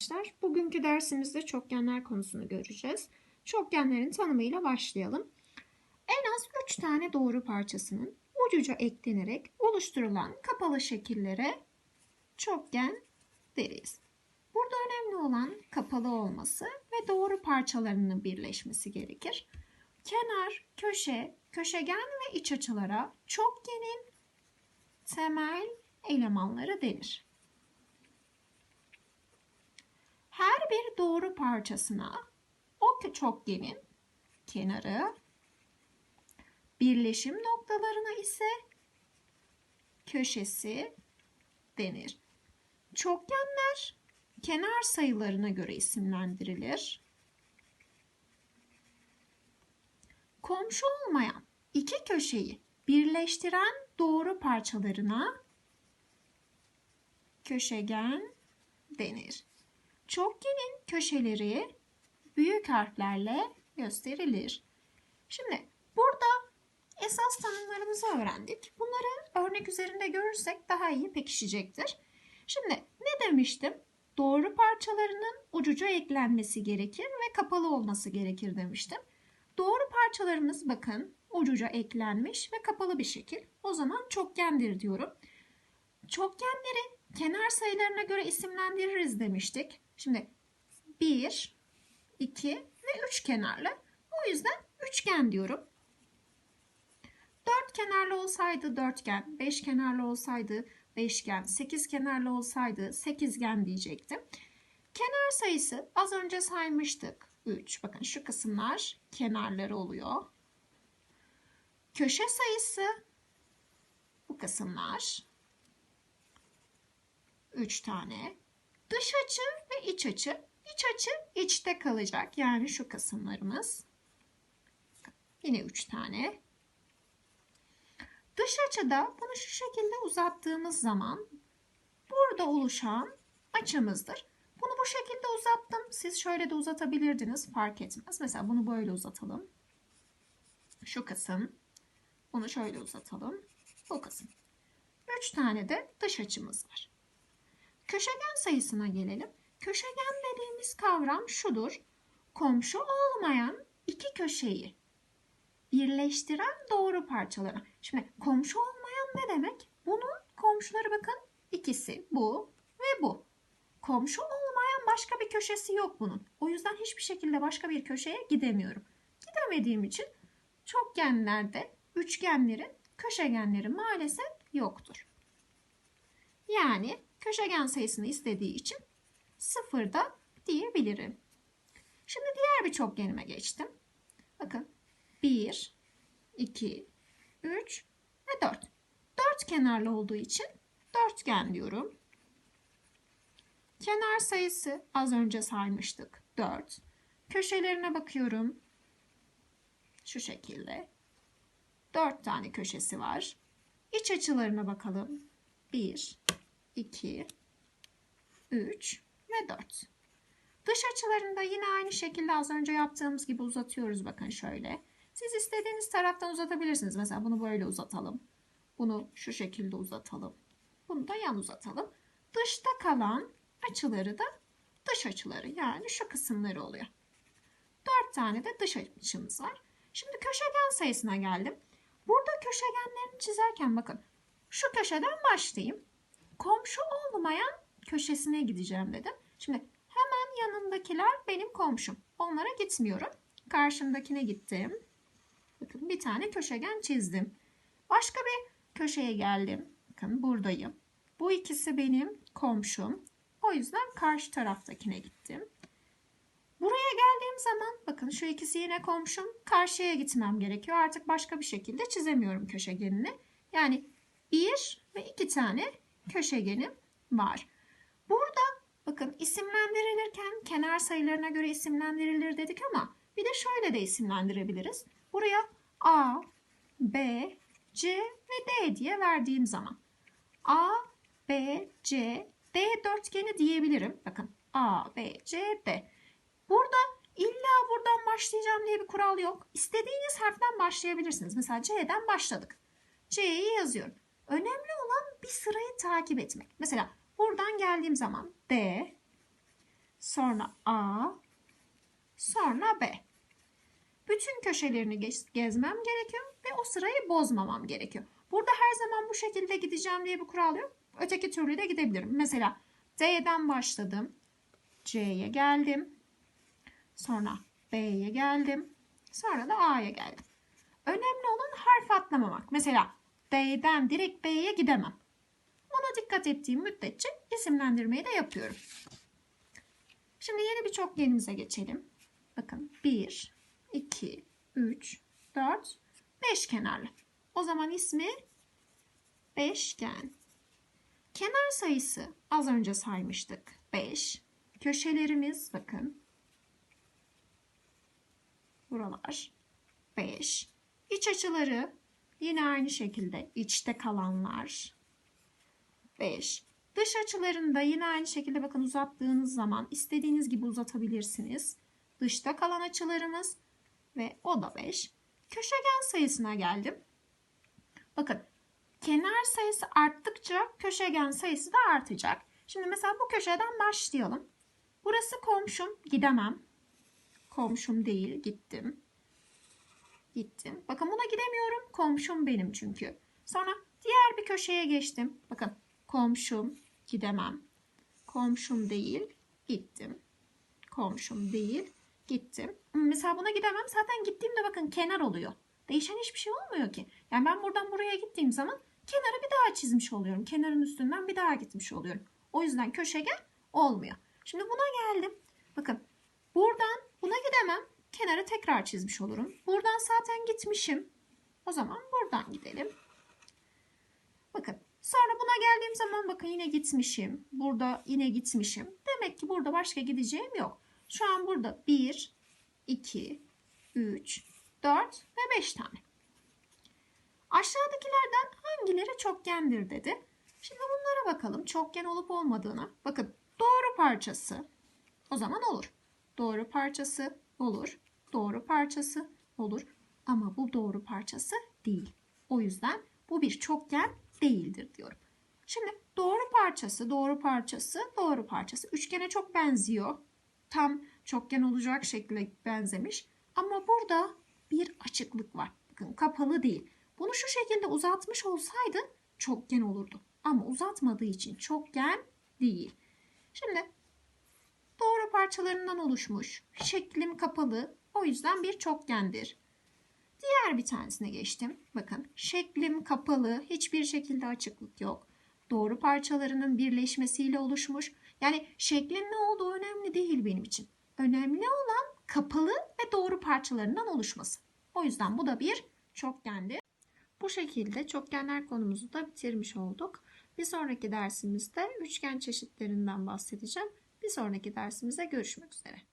Arkadaşlar bugünkü dersimizde çokgenler konusunu göreceğiz. Çokgenlerin tanımıyla başlayalım. En az 3 tane doğru parçasının ucuca eklenerek oluşturulan kapalı şekillere çokgen deriz. Burada önemli olan kapalı olması ve doğru parçalarının birleşmesi gerekir. Kenar, köşe, köşegen ve iç açılara çokgenin temel elemanları denir. Her bir doğru parçasına o çokgenin kenarı, birleşim noktalarına ise köşesi denir. Çokgenler kenar sayılarına göre isimlendirilir. Komşu olmayan iki köşeyi birleştiren doğru parçalarına köşegen denir. Çokgenin köşeleri büyük harflerle gösterilir. Şimdi burada esas tanımlarımızı öğrendik. Bunları örnek üzerinde görürsek daha iyi pekişecektir. Şimdi ne demiştim? Doğru parçalarının ucuca eklenmesi gerekir ve kapalı olması gerekir demiştim. Doğru parçalarımız bakın ucuca eklenmiş ve kapalı bir şekil. O zaman çokgendir diyorum. Çokgenleri kenar sayılarına göre isimlendiririz demiştik. Şimdi 1, 2 ve 3 kenarlı. O yüzden üçgen diyorum. 4 kenarlı olsaydı dörtgen, 5 kenarlı olsaydı beşgen, 8 kenarlı olsaydı sekizgen diyecektim. Kenar sayısı az önce saymıştık. 3. Bakın şu kısımlar kenarları oluyor. Köşe sayısı bu kısımlar 3 tane. Dış açı ve iç açı. İç açı içte kalacak. Yani şu kısımlarımız. Yine 3 tane. Dış açıda bunu şu şekilde uzattığımız zaman burada oluşan açımızdır. Bunu bu şekilde uzattım. Siz şöyle de uzatabilirdiniz. Fark etmez. Mesela bunu böyle uzatalım. Şu kısım. Bunu şöyle uzatalım. Bu kısım. 3 tane de dış açımız var. Köşegen sayısına gelelim. Köşegen dediğimiz kavram şudur. Komşu olmayan iki köşeyi birleştiren doğru parçalara. Şimdi komşu olmayan ne demek? Bunun komşuları bakın ikisi bu ve bu. Komşu olmayan başka bir köşesi yok bunun. O yüzden hiçbir şekilde başka bir köşeye gidemiyorum. Gidemediğim için çokgenlerde üçgenlerin köşegenleri maalesef yoktur. Yani köşegen sayısını istediği için sıfırda diyebilirim. Şimdi diğer bir çokgenime geçtim. Bakın 1, 2, 3 ve 4. Dört kenarlı olduğu için dörtgen diyorum. Kenar sayısı az önce saymıştık. 4. Köşelerine bakıyorum. Şu şekilde. 4 tane köşesi var. İç açılarına bakalım. 1, 2, 3 ve 4. Dış açılarında yine aynı şekilde az önce yaptığımız gibi uzatıyoruz. Bakın şöyle. Siz istediğiniz taraftan uzatabilirsiniz. Mesela bunu böyle uzatalım. Bunu şu şekilde uzatalım. Bunu da yan uzatalım. Dışta kalan açıları da dış açıları yani şu kısımları oluyor. 4 tane de dış açımız var. Şimdi köşegen sayısına geldim. Burada köşegenlerini çizerken bakın şu köşeden başlayayım. Komşu olmayan köşesine gideceğim dedim. Şimdi hemen yanındakiler benim komşum. Onlara gitmiyorum. Karşımdakine gittim. Bakın bir tane köşegen çizdim. Başka bir köşeye geldim. Bakın buradayım. Bu ikisi benim komşum. O yüzden karşı taraftakine gittim. Buraya geldiğim zaman bakın şu ikisi yine komşum. Karşıya gitmem gerekiyor. Artık başka bir şekilde çizemiyorum köşegenini. Yani bir ve iki tane köşegenim var. Burada bakın isimlendirilirken kenar sayılarına göre isimlendirilir dedik ama bir de şöyle de isimlendirebiliriz. Buraya A, B, C ve D diye verdiğim zaman A, B, C, D dörtgeni diyebilirim. Bakın A, B, C, D. Burada illa buradan başlayacağım diye bir kural yok. İstediğiniz harften başlayabilirsiniz. Mesela C'den başladık. C'yi yazıyorum. Önemli bir sırayı takip etmek. Mesela buradan geldiğim zaman D, sonra A, sonra B. Bütün köşelerini gez- gezmem gerekiyor ve o sırayı bozmamam gerekiyor. Burada her zaman bu şekilde gideceğim diye bir kural yok. Öteki türlü de gidebilirim. Mesela D'den başladım. C'ye geldim. Sonra B'ye geldim. Sonra da A'ya geldim. Önemli olan harf atlamamak. Mesela D'den direkt B'ye gidemem. Ona dikkat ettiğim müddetçe isimlendirmeyi de yapıyorum. Şimdi yeni bir çokgenimize geçelim. Bakın 1, 2, 3, 4, 5 kenarlı. O zaman ismi beşgen. Kenar sayısı az önce saymıştık. 5. Köşelerimiz bakın. Buralar 5. İç açıları yine aynı şekilde içte kalanlar 5. Dış açılarında yine aynı şekilde bakın uzattığınız zaman istediğiniz gibi uzatabilirsiniz. Dışta kalan açılarımız ve o da 5. Köşegen sayısına geldim. Bakın kenar sayısı arttıkça köşegen sayısı da artacak. Şimdi mesela bu köşeden başlayalım. Burası komşum gidemem. Komşum değil gittim. Gittim. Bakın buna gidemiyorum. Komşum benim çünkü. Sonra diğer bir köşeye geçtim. Bakın komşum gidemem. Komşum değil gittim. Komşum değil gittim. Mesela buna gidemem. Zaten gittiğimde bakın kenar oluyor. Değişen hiçbir şey olmuyor ki. Yani ben buradan buraya gittiğim zaman kenarı bir daha çizmiş oluyorum. Kenarın üstünden bir daha gitmiş oluyorum. O yüzden köşegen olmuyor. Şimdi buna geldim. Bakın buradan buna gidemem. Kenarı tekrar çizmiş olurum. Buradan zaten gitmişim. O zaman buradan gidelim. Bakın sonra buna geldiğim zaman bakın yine gitmişim. Burada yine gitmişim. Demek ki burada başka gideceğim yok. Şu an burada 1, 2, 3, 4 ve 5 tane. Aşağıdakilerden hangileri çokgendir dedi. Şimdi bunlara bakalım çokgen olup olmadığına. Bakın doğru parçası o zaman olur. Doğru parçası olur. Doğru parçası olur. Ama bu doğru parçası değil. O yüzden bu bir çokgen değildir diyorum. Şimdi doğru parçası, doğru parçası, doğru parçası. Üçgene çok benziyor. Tam çokgen olacak şekilde benzemiş. Ama burada bir açıklık var. Bakın kapalı değil. Bunu şu şekilde uzatmış olsaydı çokgen olurdu. Ama uzatmadığı için çokgen değil. Şimdi doğru parçalarından oluşmuş. Şeklim kapalı. O yüzden bir çokgendir. Diğer bir tanesine geçtim. Bakın şeklim kapalı. Hiçbir şekilde açıklık yok. Doğru parçalarının birleşmesiyle oluşmuş. Yani şeklin ne olduğu önemli değil benim için. Önemli olan kapalı ve doğru parçalarından oluşması. O yüzden bu da bir çokgendir. Bu şekilde çokgenler konumuzu da bitirmiş olduk. Bir sonraki dersimizde üçgen çeşitlerinden bahsedeceğim. Bir sonraki dersimizde görüşmek üzere.